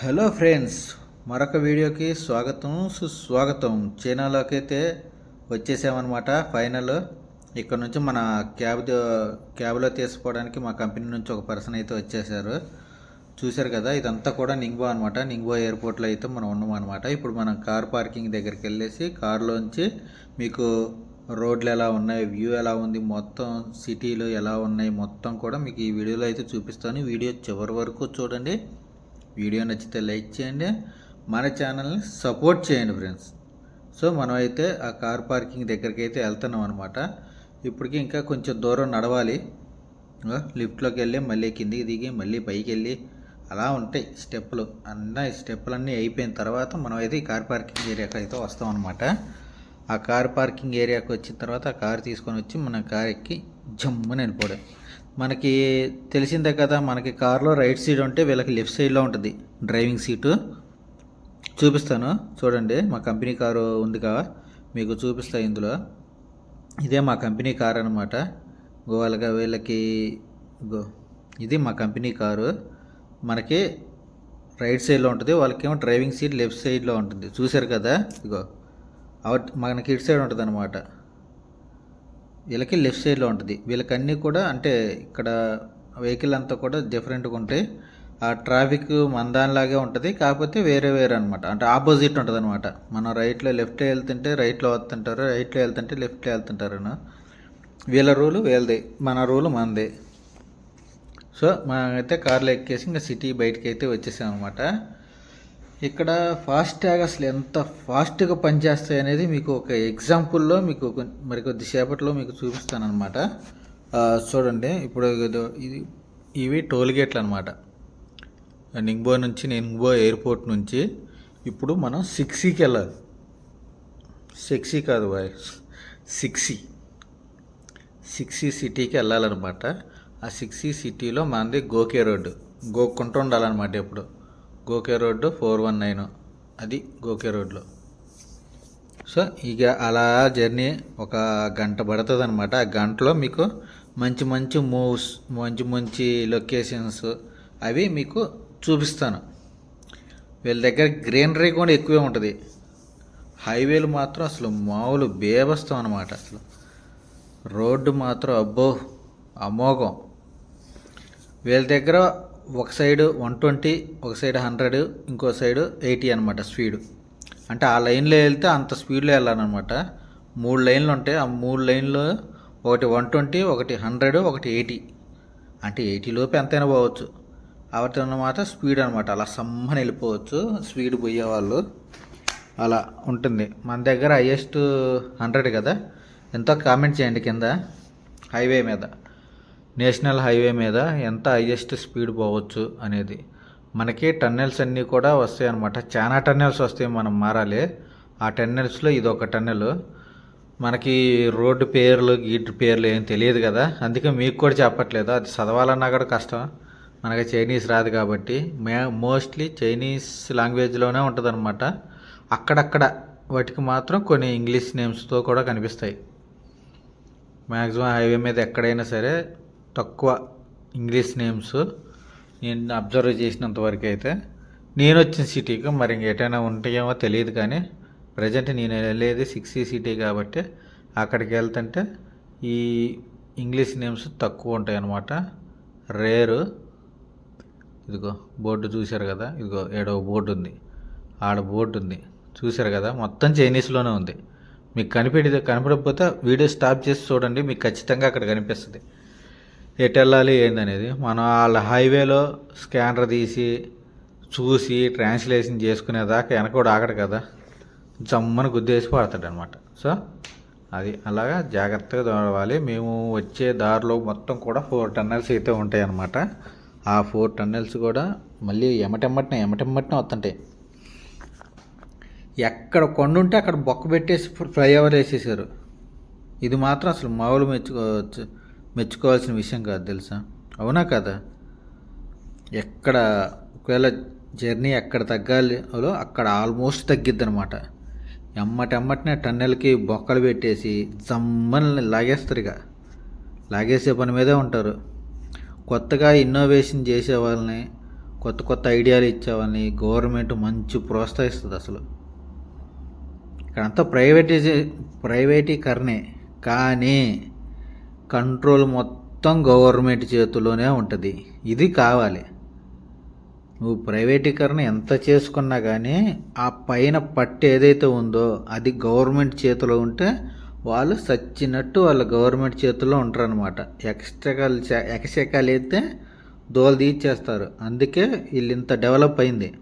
Hello friends మరొక వీడియోకి స్వాగతం సుస్వాగతం. చైనాలోకి అయితే వచ్చేసామన్నమాట ఫైనల్. ఇక్కడ నుంచి మన క్యాబ్ క్యాబ్లో తీసుకోవడానికి మా కంపెనీ నుంచి ఒక పర్సన్ అయితే వచ్చేసారు. చూశారు కదా ఇదంతా కూడా నింగ్బో అనమాట నింగ్బో ఎయిర్పోర్ట్లో అయితే మనం ఉన్నాం అనమాట ఇప్పుడు మనం కార్ పార్కింగ్ దగ్గరికి వెళ్ళేసి కార్లోంచి మీకు రోడ్లు ఎలా ఉన్నాయి వ్యూ ఎలా ఉంది మొత్తం సిటీలు ఎలా ఉన్నాయి మొత్తం కూడా మీకు ఈ వీడియోలో అయితే చూపిస్తాను. వీడియో చివరి వరకు చూడండి. వీడియో నచ్చితే లైక్ చేయండి మన ఛానల్ని సపోర్ట్ చేయండి ఫ్రెండ్స్. సో మనమైతే ఆ కార్ పార్కింగ్ దగ్గరికి అయితే వెళ్తున్నాం అనమాట ఇప్పటికి ఇంకా కొంచెం దూరం నడవాలి. లిఫ్ట్లోకి వెళ్ళి మళ్ళీ కిందికి దిగి మళ్ళీ పైకి వెళ్ళి అలా ఉంటాయి స్టెప్పులు. అన్న ఈ స్టెప్పులన్నీ అయిపోయిన తర్వాత మనం అయితే ఈ కార్ పార్కింగ్ ఏరియాకి అయితే వస్తాం అనమాట ఆ కార్ పార్కింగ్ ఏరియాకి వచ్చిన తర్వాత ఆ కార్ తీసుకొని వచ్చి మన కార్ ఎక్కి జమ్ముని వెళ్ళిపోవడం. మనకి తెలిసిందే కదా మనకి కార్లో రైట్ సైడ్ ఉంటే వీళ్ళకి లెఫ్ట్ సైడ్లో ఉంటుంది. Driving seat. చూపిస్తాను. చూడండి మా కంపెనీ కారు ఉంది కదా మీకు చూపిస్తా ఇందులో. ఇదే మా కంపెనీ కార్ అనమాట వాళ్ళకి వీళ్ళకి గో ఇది మా కంపెనీ కారు. మనకి రైట్ సైడ్లో ఉంటుంది వాళ్ళకేమో డ్రైవింగ్ సీట్ లెఫ్ట్ సైడ్లో ఉంటుంది. చూశారు కదా ఇగో మనకి ఇటు సైడ్ ఉంటుంది అనమాట వీళ్ళకి లెఫ్ట్ సైడ్లో ఉంటుంది. వీళ్ళకి అన్నీ కూడా అంటే ఇక్కడ వెహికల్ అంతా కూడా డిఫరెంట్గా ఉంటాయి. ఆ ట్రాఫిక్ మందానిలాగే ఉంటుంది. కాకపోతే వేరే వేరే అనమాట అంటే ఆపోజిట్ ఉంటుంది అనమాట మనం రైట్లో లెఫ్ట్లో వెళ్తుంటే రైట్లో వస్తుంటారు. రైట్లో వెళ్తుంటే లెఫ్ట్లో వెళ్తుంటారు వీళ్ళ రూలు వీళ్ళది. మన రూలు మనది సో మనమైతే కార్లో ఎక్కేసి ఇంకా సిటీ బయటకి అయితే వచ్చేసాం అనమాట ఇక్కడ ఫాస్ట్ ట్యాగ్ అసలు ఎంత ఫాస్ట్గా పనిచేస్తాయి అనేది మీకు ఒక ఎగ్జాంపుల్లో మీకు కొన్- మరి కొద్దిసేపట్లో మీకు చూపిస్తాను చూడండి ఇప్పుడు ఇది ఇవి టోల్ గేట్లు అనమాట నింగ్బో నుంచి నింగ్బో ఎయిర్పోర్ట్ నుంచి ఇప్పుడు మనం సిక్సీకి వెళ్ళాలి. సిక్సీ కాదు బాయ్ సిక్సీ. సిక్సీ సిటీకి వెళ్ళాలన్నమాట. ఆ సిక్సీ సిటీలో మనది గోకే రోడ్డు. గోక్కుంటూ ఉండాలన్నమాట ఎప్పుడు. గోకే రోడ్డు ఫోర్ వన్ నైన్. అది గోకే రోడ్లో. సో ఇక అలా జర్నీ ఒక గంట పడుతుంది అనమాట ఆ గంటలో మీకు మంచి మంచి మూవ్స్ మంచి మంచి లొకేషన్స్ అవి మీకు చూపిస్తాను. వీళ్ళ దగ్గర గ్రీనరీ కూడా ఎక్కువే ఉంటుంది. హైవేలు మాత్రం అసలు మామూలు బేబస్తాం అనమాట అసలు. రోడ్డు మాత్రం అబ్బో అమోఘం. వీళ్ళ దగ్గర ఒక సైడ్ వన్ ట్వంటీ ఒక సైడ్ హండ్రెడ్ ఇంకో సైడ్ ఎయిటీ అనమాట స్పీడ్. అంటే ఆ లైన్లో వెళ్తే అంత స్పీడ్లో వెళ్ళాలన్నమాట. మూడు లైన్లు ఉంటాయి. ఆ మూడు లైన్లు ఒకటి వన్ ట్వంటీ ఒకటి హండ్రెడ్ ఒకటి ఎయిటీ. అంటే ఎయిటీ లోపు ఎంతైనా పోవచ్చు. అవతల అన్నమాట స్పీడ్ అనమాట అలా సమ్మని వెళ్ళిపోవచ్చు. స్పీడ్ పోయేవాళ్ళు అలా ఉంటుంది. మన దగ్గర హయ్యెస్ట్ హండ్రెడ్ కదా? ఎంతో కామెంట్ చేయండి కింద. హైవే మీద. నేషనల్ హైవే మీద ఎంత హైయెస్ట్ స్పీడ్ పోవచ్చు అనేది. మనకి టన్నెల్స్ అన్నీ కూడా వస్తాయి అన్నమాట. చాలా టన్నెల్స్ వస్తాయి మనం మారాలి. ఆ టన్నెల్స్లో ఇది ఒక టన్నెల్. మనకి రోడ్డు పేర్లు గీటు పేర్లు ఏం తెలియదు కదా. అందుకే మీకు కూడా చెప్పట్లేదు. అది చదవాలన్నా కూడా కష్టం. మనకి చైనీస్ రాదు కాబట్టి. మే మోస్ట్లీ చైనీస్ లాంగ్వేజ్లోనే ఉంటుంది అనమాట అక్కడక్కడ వాటికి మాత్రం కొన్ని ఇంగ్లీష్ నేమ్స్తో కూడా కనిపిస్తాయి. మ్యాక్సిమం హైవే మీద ఎక్కడైనా సరే తక్కువ ఇంగ్లీష్ నేమ్స్ నేను అబ్జర్వ్ చేసినంత వరకు అయితే నేను వచ్చిన సిటీకి మరి ఇంకేటైనా ఉంటాయేమో తెలియదు కానీ ప్రజెంట్ నేను వెళ్ళేది సిక్స్ సిటీ కాబట్టి అక్కడికి వెళ్తుంటే ఈ ఇంగ్లీష్ నేమ్స్ తక్కువ ఉంటాయి అన్నమాట రేరు. ఇదిగో బోర్డు చూశారు కదా? ఇదిగో ఏడో బోర్డు ఉంది. ఆడ బోర్డు ఉంది. చూశారు కదా? మొత్తం చైనీస్లోనే ఉంది. మీకు కనిపెడితే కనపడకపోతే వీడియో స్టాప్ చేసి చూడండి. మీకు ఖచ్చితంగా అక్కడ కనిపిస్తుంది. ఎటు వెళ్ళాలి ఏందనేది? మనం వాళ్ళ హైవేలో స్కానర్ తీసి చూసి ట్రాన్స్లేషన్ చేసుకునేదాకా వెనక కూడా ఆగడు కదా. జమ్మని గుద్దేసి పడతాడు అనమాట సో అది అలాగా జాగ్రత్తగా దొరవాలి మేము వచ్చే దారిలో మొత్తం కూడా ఫోర్ టన్నెల్స్ అయితే ఉంటాయి అన్నమాట ఆ ఫోర్ టన్నెల్స్ కూడా మళ్ళీ ఎమటెమ్మటిన ఎమటెమ్మటిన వస్తుంటాయి. ఎక్కడ కొండ ఉంటే అక్కడ బొక్క పెట్టేసి ఫ్లైఓవర్ వేసేసారు ఇది మాత్రం అసలు మామూలు మెచ్చుకోవచ్చు మెచ్చుకోవాల్సిన విషయం కాదు తెలుసా? అవునా కదా? ఎక్కడ ఒకవేళ జర్నీ ఎక్కడ తగ్గాలో అక్కడ ఆల్మోస్ట్ తగ్గిద్ది అనమాట ఎమ్మటెమ్మటనే టన్నెల్కి బొక్కలు పెట్టేసి జమ్మని లాగేస్తారు ఇక. లాగేసే పని మీదే ఉంటారు. కొత్తగా ఇన్నోవేషన్ చేసే వాళ్ళని కొత్త కొత్త ఐడియాలు ఇచ్చేవాళ్ళని గవర్నమెంట్ మంచి ప్రోత్సహిస్తుంది అసలు. ఇక్కడంతా ప్రైవేటైజే ప్రైవేటీకరణే. కానీ కంట్రోల్ మొత్తం గవర్నమెంట్ చేతిలోనే ఉంటుంది. ఇది కావాలి. నువ్వు ప్రైవేటీకరణ ఎంత చేసుకున్నా కానీ ఆ పైన పట్టు ఏదైతే ఉందో అది గవర్నమెంట్ చేతిలో ఉంటే వాళ్ళు సచ్చినట్టు వాళ్ళ గవర్నమెంట్ చేతుల్లో ఉంటారనమాట ఎక్స్ట్రాకాలు ఎకశకాలు అయితే దోలు తీర్చేస్తారు. అందుకే వీళ్ళు ఇంత డెవలప్ అయింది.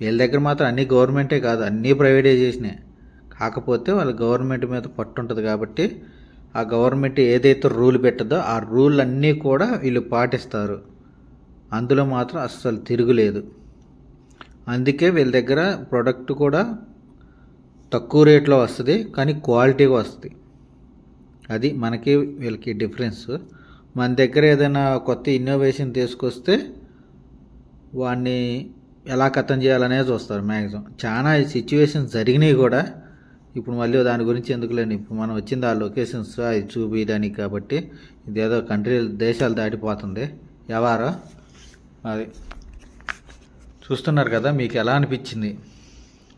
వీళ్ళ దగ్గర మాత్రం అన్ని గవర్నమెంటే కాదు అన్నీ ప్రైవేటైజేషనే. కాకపోతే వాళ్ళ గవర్నమెంట్ మీద పట్టు ఉంటుంది కాబట్టి ఆ గవర్నమెంట్ ఏదైతే రూల్ పెట్టదో ఆ రూల్ అన్నీ కూడా వీళ్ళు పాటిస్తారు. అందులో మాత్రం అస్సలు తిరుగులేదు. అందుకే వీళ్ళ దగ్గర ప్రోడక్ట్ కూడా తక్కువ రేట్లో వస్తుంది కానీ క్వాలిటీగా వస్తుంది. అది మనకి వీళ్ళకి డిఫరెన్స్ మన దగ్గర ఏదైనా కొత్త ఇన్నోవేషన్ తీసుకొస్తే వాడిని ఎలా కథం చేయాలనేది చూస్తారు మ్యాక్సిమం. చాలా సిచ్యువేషన్స్ జరిగినాయి కూడా ఇప్పుడు మళ్ళీ దాని గురించి ఎందుకులేండి? ఇప్పుడు మనం వచ్చింది ఆ లొకేషన్స్? అది చూపించడానికి కాబట్టి ఇదేదో కంట్రీ దేశాలు దాటిపోతుంది. ఎవరో? అది చూస్తున్నారు కదా మీకు ఎలా అనిపించింది?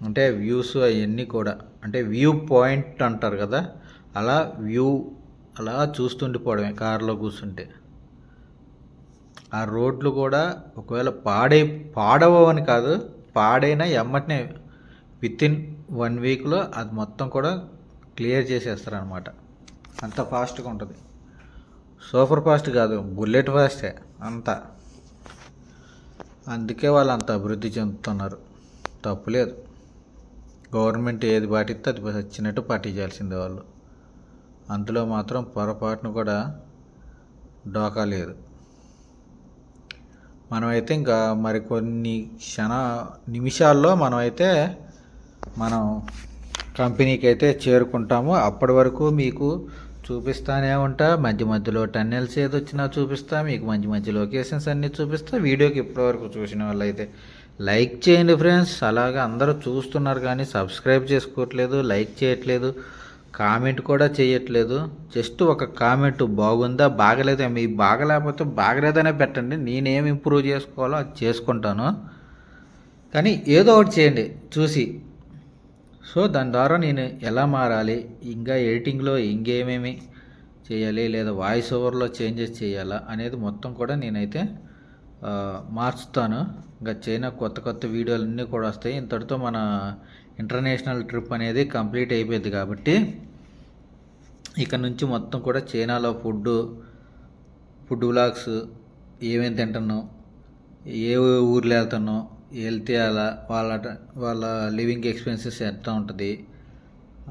అంటే వ్యూస్ అవన్నీ కూడా అంటే వ్యూ పాయింట్ అంటారు కదా అలా వ్యూ అలా చూస్తుండిపోవడమే కారులో కూర్చుంటే. ఆ రోడ్లు కూడా ఒకవేళ పాడై పాడవని కాదు పాడైనా ఎమ్మటనే విత్ ఇన్ వన్ వీక్లో అది మొత్తం కూడా క్లియర్ చేసేస్తారనమాట అంత ఫాస్ట్గా ఉంటుంది. సూపర్ ఫాస్ట్ కాదు బుల్లెట్ ఫాస్టే అంతా. అందుకే వాళ్ళు అంత అభివృద్ధి చెందుతున్నారు. తప్పులేదు గవర్నమెంట్ ఏది పాటిస్తే అది వచ్చినట్టు పాటించాల్సిందే వాళ్ళు. అందులో మాత్రం పొరపాటును కూడా డోకా లేదు. మనమైతే ఇంకా మరికొన్ని క్షణ నిమిషాల్లో మనమైతే మనం కంపెనీకి అయితే చేరుకుంటాము. అప్పటి వరకు మీకు చూపిస్తానే ఉంటా. మధ్య మధ్యలో టన్నెల్స్ ఏది వచ్చినా చూపిస్తా. మీకు మంచి మంచి లొకేషన్స్ అన్నీ చూపిస్తా. వీడియోకి ఇప్పటివరకు చూసిన వాళ్ళైతే లైక్ చేయండి ఫ్రెండ్స్. అలాగా అందరూ చూస్తున్నారు కానీ సబ్స్క్రైబ్ చేసుకోవట్లేదు లైక్ చేయట్లేదు కామెంట్ కూడా చేయట్లేదు. జస్ట్ ఒక కామెంట్ బాగుందా బాగలేదా మీ బాగలేకపోతే బాగలేదనే పెట్టండి. నేనేం ఇంప్రూవ్ చేసుకోవాలో అది చేసుకుంటాను. కానీ ఏదో ఒకటి చేయండి. చూసి సో దాని ద్వారా నేను ఎలా మారాలి? ఇంకా ఎడిటింగ్లో ఇంకేమేమి చేయాలి? లేదా వాయిస్ ఓవర్లో చేంజెస్ చేయాలా? అనేది మొత్తం కూడా నేనైతే మార్చుతాను. ఇంకా చైనా కొత్త కొత్త వీడియోలు అన్నీ కూడా వస్తాయి. ఇంతటితో మన ఇంటర్నేషనల్ ట్రిప్ అనేది కంప్లీట్ అయిపోయింది కాబట్టి ఇక నుంచి మొత్తం కూడా చైనాలో ఫుడ్ ఫుడ్ వ్లాగ్స్ ఏమేమి తింటున్నాం ఏ ఊర్లో వెళ్తున్నాం వెళ్తే అలా వాళ్ళ వాళ్ళ లివింగ్ ఎక్స్పెన్సెస్ ఎంత ఉంటుంది?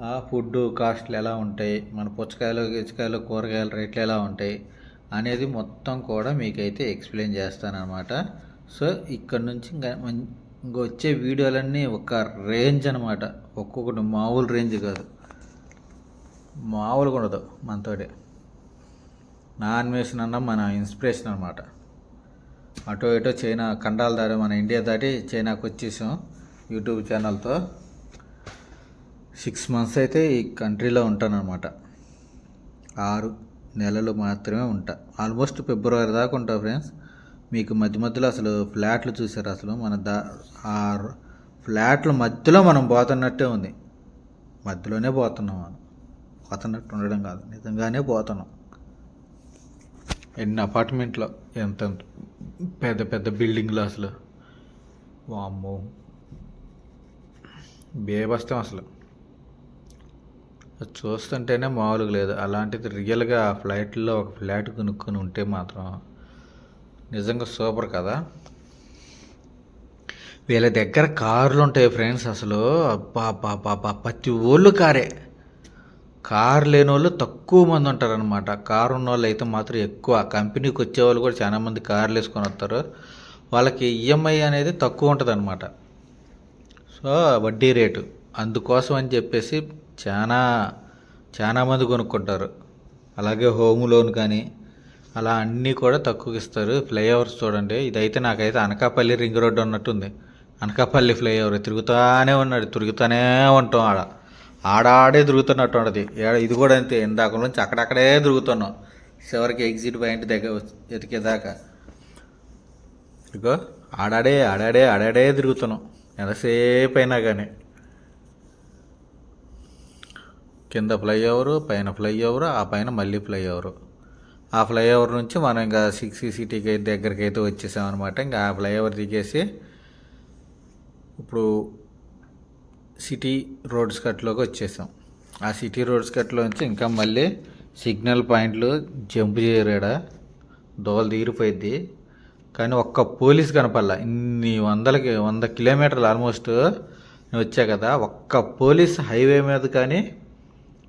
ఆ ఫుడ్ కాస్ట్లు ఎలా ఉంటాయి? మన పుచ్చకాయలు గిచ్చకాయలు కూరగాయల రేట్లు ఎలా ఉంటాయి? అనేది మొత్తం కూడా మీకైతే ఎక్స్ప్లెయిన్ చేస్తానమాట సో ఇక్కడ నుంచి ఇంకా ఇంకా వచ్చే వీడియోలన్నీ ఒక రేంజ్ అనమాట ఒక్కొక్కటి మామూలు రేంజ్ కాదు. మామూలుగా ఉండదు మనతోటి. నా అన్వేషణ అన్న మన ఇన్స్పిరేషన్ అనమాట అటో ఇటో చైనా ఖండాల దారి మన ఇండియా దాటి చైనాకు వచ్చేసాం యూట్యూబ్ ఛానల్తో. సిక్స్ మంత్స్ అయితే ఈ కంట్రీలో ఉంటానన్నమాట. ఆరు నెలలు మాత్రమే ఉంటా. ఆల్మోస్ట్ ఫిబ్రవరి దాకా ఉంటా ఫ్రెండ్స్. మీకు మధ్య మధ్యలో అసలు ఫ్లాట్లు చూసారు అసలు మన దా ఆ ఫ్లాట్ల మధ్యలో మనం పోతున్నట్టే ఉంది. మధ్యలోనే పోతున్నాం మనం. పోతున్నట్టు ఉండడం కాదు. నిజంగానే పోతున్నాం. ఎన్ని అపార్ట్మెంట్లో? ఎంత పెద్ద పెద్ద బిల్డింగ్లు అసలు. వామ్మో. బేబస్తాం అసలు. అది చూస్తుంటేనే మామూలుగా లేదు. అలాంటిది రియల్గా ఆ ఫ్లైట్లో ఒక ఫ్లాట్ కొనుక్కొని ఉంటే మాత్రం నిజంగా సూపర్ కదా. వీళ్ళ దగ్గర కార్లు ఉంటాయి ఫ్రెండ్స్ అసలు. అబ్బా అబ్బా అబ్బా అబ్బా. ప్రతి ఊళ్ళు కారే. కార్ లేని వాళ్ళు తక్కువ మంది ఉంటారనమాట కారు ఉన్న వాళ్ళు అయితే మాత్రం ఎక్కువ. కంపెనీకి వచ్చే వాళ్ళు కూడా చాలా మంది కార్లు వేసుకొని వస్తారు. వాళ్ళకి ఈఎంఐ అనేది తక్కువ ఉంటుంది అనమాట సో వడ్డీ రేటు. అందుకోసం అని చెప్పేసి చాలా చాలామంది కొనుక్కుంటారు. అలాగే హోమ్ లోన్ కానీ అలా అన్నీ కూడా తక్కువకి ఇస్తారు. ఫ్లైఓవర్స్ చూడండి. ఇదైతే నాకైతే అనకాపల్లి రింగ్ రోడ్డు ఉన్నట్టుంది అనకాపల్లి ఫ్లైఓవర్. తిరుగుతూనే ఉన్నాడు. తిరుగుతూనే ఉంటాం ఆడ. ఆడాడే తిరుగుతున్నట్టు ఉండదు ఇది కూడా అంతే ఇందాక నుంచి అక్కడక్కడే తిరుగుతున్నాం. చివరికి ఎగ్జిట్ పాయింట్ దగ్గర ఎతికేదాకా. ఇదిగో ఆడాడే ఆడాడే ఆడాడే తిరుగుతున్నాం. ఎంతసేపు అయినా కానీ కింద ఫ్లైఓవరు పైన ఫ్లైఓవరు ఆ పైన మళ్ళీ ఫ్లైఓవరు ఆ ఫ్లైఓవర్ నుంచి మనం ఇంకా సిక్స్ సిటీకి దగ్గరికి అయితే వచ్చేసామన్నమాట. ఇంకా ఆ ఫ్లైఓవర్ దిగేసి ఇప్పుడు సిటీ రోడ్స్ కట్లోకి వచ్చేసాం. ఆ సిటీ రోడ్స్ కట్లో నుంచి ఇంకా మళ్ళీ సిగ్నల్ పాయింట్లు జంప్ చేయరాడ దోవలు తీరిపోయింది కానీ ఒక్క పోలీస్ కనపల్లా ఇన్ని వందలకి వంద కిలోమీటర్లు ఆల్మోస్ట్ నేను వచ్చా కదా. ఒక్క పోలీస్ హైవే మీద కానీ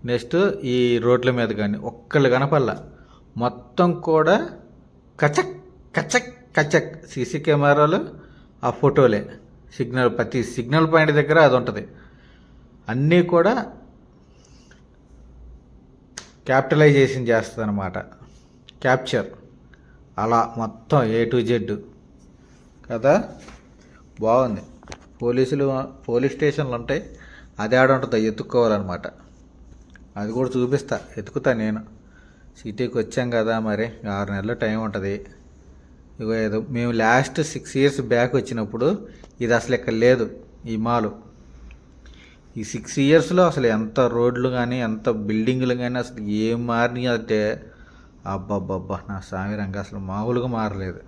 నెక్స్ట్ ఈ రోడ్ల మీద కానీ ఒక్కళ్ళు కనపల్లా మొత్తం కూడా కచక్ కచక్ కచక్ సీసీ కెమెరాలు ఆ ఫోటోలే. సిగ్నల్ ప్రతి సిగ్నల్ పాయింట్ దగ్గర అది ఉంటుంది. అన్నీ కూడా క్యాపిటలైజేషన్ చేస్తుంది అనమాట క్యాప్చర్. అలా మొత్తం ఏ టు జెడ్. కదా? బాగుంది. పోలీసులు పోలీస్ స్టేషన్లు ఉంటాయి. అది ఆడ ఉంటుంది ఎత్తుక్కోవాలన్నమాట. అది కూడా చూపిస్తా ఎత్తుకుతా నేను. సిటీకి వచ్చాం కదా మరి ఆరు నెలలు టైం ఉంటుంది. ఇగో ఏదో మేము లాస్ట్ సిక్స్ ఇయర్స్ బ్యాక్ వచ్చినప్పుడు ఇది అసలు ఇక్కడ లేదు ఈ మాలు ఈ సిక్స్ ఇయర్స్లో అసలు ఎంత రోడ్లు కానీ ఎంత బిల్డింగ్లు కానీ అసలు ఏం మారినాయి అంటే అబ్బబ్బబ్బా నా స్వామి రంగ అసలు మామూలుగా మారలేదు.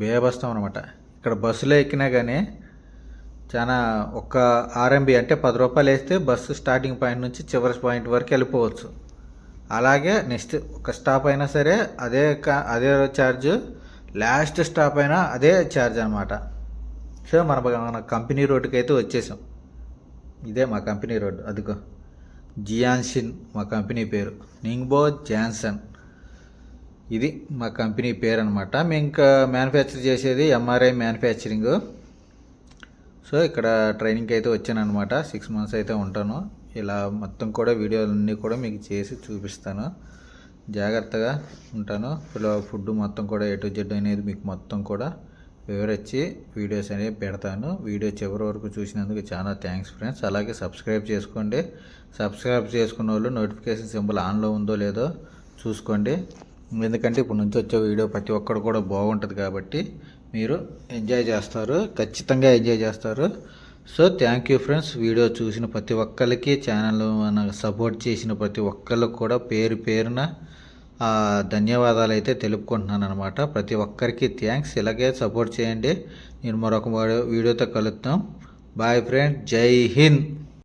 బేబస్తాం అనమాట ఇక్కడ బస్సులో ఎక్కినా కానీ చాలా ఒక్క ఆర్ఎంబి అంటే పది రూపాయలు వేస్తే బస్సు స్టార్టింగ్ పాయింట్ నుంచి చివరి పాయింట్ వరకు వెళ్ళిపోవచ్చు. అలాగే నెక్స్ట్ ఒక స్టాప్ అయినా సరే అదే కా- అదే ఛార్జ్ లాస్ట్ స్టాప్ అయినా అదే ఛార్జ్ అనమాట సో మన మన కంపెనీ రోడ్డుకి అయితే వచ్చేసాం. ఇదే మా కంపెనీ రోడ్డు అదిగో. జియాన్షిన్ మా కంపెనీ పేరు. నింగ్బో జాన్సన్ ఇది మా కంపెనీ పేరు అనమాట మేము ఇంకా మ్యానుఫ్యాక్చర్ చేసేది ఎంఆర్ఐ మ్యానుఫ్యాక్చరింగ్ సో ఇక్కడ ట్రైనింగ్కి అయితే వచ్చాను అనమాట సిక్స్ మంత్స్ అయితే ఉంటాను. ఇలా మొత్తం కూడా వీడియోలన్నీ కూడా మీకు చేసి చూపిస్తాను. జాగ్రత్తగా ఉంటాను. ఇలా ఫుడ్ మొత్తం కూడా ఎటు జెడ్ అనేది మీకు మొత్తం కూడా వివరించి వీడియోస్ అనేవి పెడతాను. వీడియో చివరి వరకు చూసినందుకు చాలా థ్యాంక్స్ ఫ్రెండ్స్. అలాగే సబ్స్క్రైబ్ చేసుకోండి. సబ్స్క్రైబ్ చేసుకున్న వాళ్ళు నోటిఫికేషన్ సింబల్ ఆన్లో ఉందో లేదో చూసుకోండి. ఎందుకంటే ఇప్పుడు నుంచి వచ్చే వీడియో ప్రతి ఒక్కరు కూడా బాగుంటుంది కాబట్టి మీరు ఎంజాయ్ చేస్తారు. ఖచ్చితంగా ఎంజాయ్ చేస్తారు. So thank you friends video చూసిన ప్రతి ఒక్కరికి ఛానల్ మనకు సపోర్ట్ చేసిన ప్రతి ఒక్కరికి కూడా పేరు పేరున ధన్యవాదాలు అయితే తెలుపుకుంటున్నాను అనమాట ప్రతి ఒక్కరికి థ్యాంక్స్ ఇలాగే సపోర్ట్ చేయండి. నేను మరొక వీడియోతో కలుద్దాం. బాయ్ ఫ్రెండ్ జై హింద్.